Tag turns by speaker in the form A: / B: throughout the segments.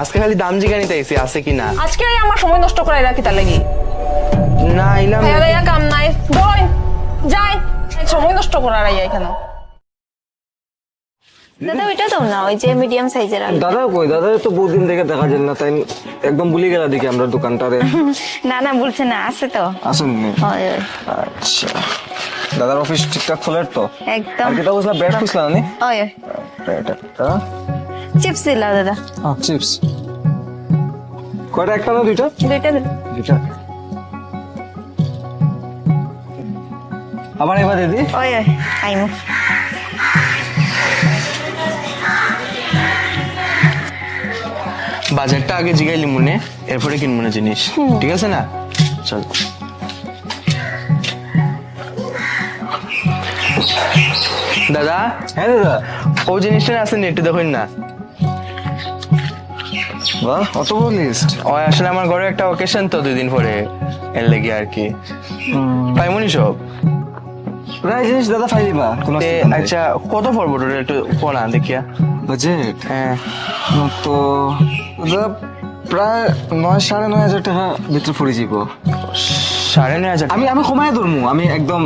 A: আজকে খালি দাম জিগানি তাইছি আছে কি না?
B: আজকে এই আমার সময় নষ্ট করে রাখি তার লাগি।
A: না আইলাম
B: ভাইয়া ভাইয়া কাম নাই। দই যাই। সময় নষ্ট করার আইয়া এখানে
C: দাদা ওইটা দাও না ওই যে মিডিয়াম সাইজের আলু।
D: দাদা কই? দাদা তো বহুদিন থেকে দেখা যায় না তাই একদম ভুলে গেলা দেখি আমরা দোকানটারে।
C: না না বলছে না আছে তো।
D: আসুন
C: হয়, হয়।
D: আচ্ছা। দাদার অফিস ঠিকঠাক খোলার তো?
C: একদম।
D: আর বুঝলা খুঁজলা নি
C: হয়
D: ব্রেড একটা।
C: চিপস দিলা দাদা।
D: হ্যাঁ চিপস। কয়টা একটা না দুইটা
C: দুইটা
D: দুইটা। আবার এবার দিদি।
C: ওই ওই আইমু।
A: বাজারটা আগে জিগাইলি মনে এরপরে কিনবো না জিনিস। ঠিক আছে না? চল। দাদা
D: হ্যাঁ দাদা।
A: ও জিনিসটা আছে না একটু দেখুন না।
D: বাহ অত বড় লিস্ট
A: ও আসলে আমার ঘরে একটা অকেশন তো দুই দিন পরে এর লেগে আর কি। পাইমনি সব?
D: প্রায় জিনিস দাদা ফাইলিবা
A: আচ্ছা কত পড়ব তোর একটু পড়া দেখিয়া?
D: বাজেট
A: হ্যাঁ।
D: তো দাদা প্রায় নয় সাড়ে নয় হাজার টাকা ভিতরে পড়ে যাব
A: সাড়ে নয় হাজার
D: আমি আমি কমায় ধরমু আমি একদম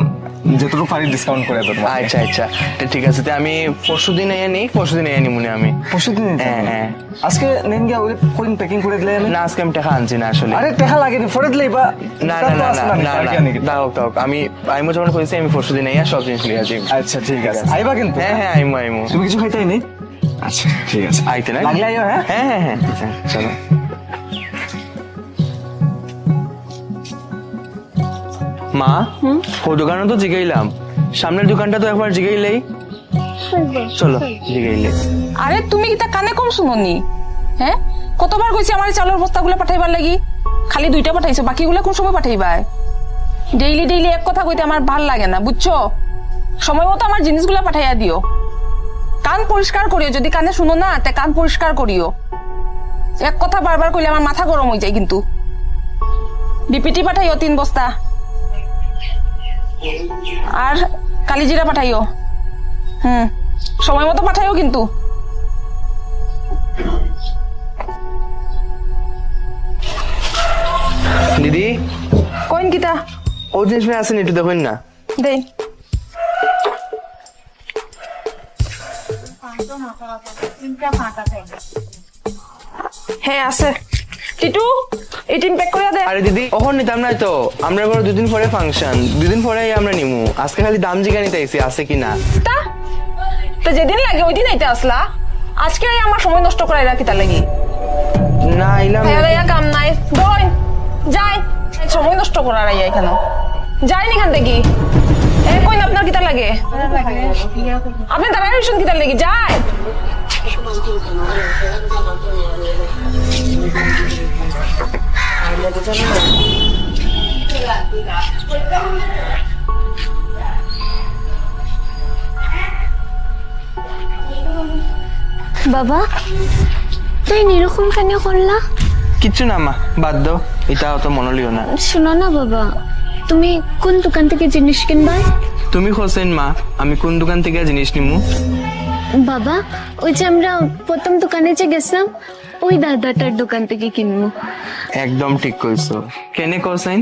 D: যতটুকু পারি ডিসকাউন্ট করে ধরবো
A: আচ্ছা আচ্ছা। ঠিক আছে তে আমি পরশু দিন এনে নিই পরশু দিন এনে মনে আমি।
D: পরশু দিন
A: হ্যাঁ, হ্যাঁ।
D: আজকে নেন গিয়া ওই কোন প্যাকিং করে দিলে আমি
A: না আজকে আমি টাকা আনছি না আসলে।
D: আরে টাকা লাগে নি পরে দিলেই বা
A: না না না না দাও দাও আমি আইমো যখন কইছি আমি পরশু দিন আইয়া সব জিনিস লিয়ে আসি।
D: আচ্ছা ঠিক আছে। আইবা কিন্তু।
A: হ্যাঁ হ্যাঁ আইমো আইমো।
D: তুমি কিছু খাইতে নি আচ্ছা ঠিক আছে।
A: আইতে না?
D: লাগলে আইও হ্যাঁ
A: হ্যাঁ হ্যাঁ। হ্যাঁ হ্যাঁ, চলো। মা, ও দোকানে তো জিগাইলাম। সামনের দোকানটা তো একবার জিগাইলেই। চলো, জিগাইলে।
B: আরে, তুমি কিতা কানে কম শুনোনি? হ্যাঁ? কতবার কইছি আমার বস্তাগুলো পাঠাইবার লাগি? খালি দুইটা পাঠাইছো, বাকিগুলো কোন সময় পাঠাইবাই? ডেইলি ডেইলি এক কথা কইতে আমার ভালো লাগে না, বুঝছ? সময় মতো আমার জিনিসগুলো পাঠাইয়া দিও। কান পরিষ্কার করিও, যদি কানে শুনো না, তে কান পরিষ্কার করিও। এক কথা বারবার কইলে আমার মাথা গরম হয়ে যায় কিন্তু। বিপিটি পাঠাইও তিন বস্তা। আর কালিজিরা পাঠাইও। হুম সময় মতো পাঠাইও কিন্তু।
A: দিদি?
B: কইন কিতা?
A: ও জিনিস মেয়ে আসেনি একটু দেখুন না।
B: দেই। হ্যাঁ আছে। টিটু এই টিম প্যাক করে দে।
A: আরে দিদি ওখন নিতাম নাই তো। আমরা ঘরে দুদিন পরে ফাংশন দুদিন পরে আমরা নিমু। আজকে খালি দাম জিগানি তাইছি আছে কি না।
B: তা তো যেদিন লাগে ওই দিন আইতে আসলা। আজকে আমার সময় নষ্ট করাই রাখি তার লাগি।
A: না
B: ভাইয়া ভাইয়া কাম নাই। দই যাই। সময় নষ্ট করার আইয়া এখানে। যাই নিখান থেকে। এ কইন আপনার কিতা লাগে? আপনি দাঁড়াই রইছেন কিতার লাগি? যায়
C: বাবা তুই এরকম কেন করলা?
A: কিছু না মা। বাদ দাও। এটা অত মনলিও না।
C: শোনো না বাবা তুমি কোন দোকান থেকে জিনিস কিনবা
A: তুমি হোসেন মা। আমি কোন দোকান থেকে জিনিস নিমু?
C: বাবা ওই যে আমরা প্রথম দোকানে যে গেছিলাম ওই দাদাটার দোকান থেকে কিনবো।
A: একদম ঠিক কইছো। কেনে কোসেন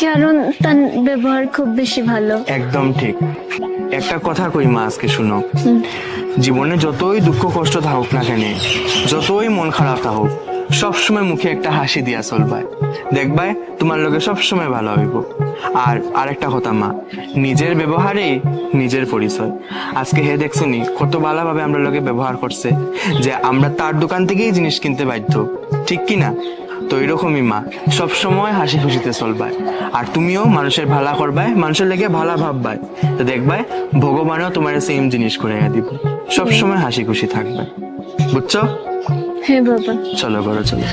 C: কারণ তার ব্যবহার খুব বেশি ভালো।
A: একদম ঠিক। একটা কথা কই মা আজকে শুনো। জীবনে যতই দুঃখ কষ্ট থাকুক না কেন যতই মন খারাপ থাকুক সবসময় মুখে একটা হাসি দিয়া চলবাই দেখবাই তোমার লোকে সবসময় ভালো হইব। আর আরেকটা কথা মা। নিজের ব্যবহারে নিজের পরিচয়। আজকে হে দেখছ নি কত ভালোভাবে আমরা লোকে ব্যবহার করছে যে আমরা তার দোকান থেকেই জিনিস কিনতে বাধ্য। ঠিক কি না? তো এরকমই মা সবসময় হাসি খুশিতে চলবাই আর তুমিও মানুষের ভালা করবাই মানুষের লেগে ভালা ভাববাই তো দেখবাই ভগবানও তোমার সেম জিনিস করে দিব। সবসময় হাসি খুশি থাকবে। বুঝছ?
C: হ্যাঁ বাবা।
A: চলো ঘরে চলো।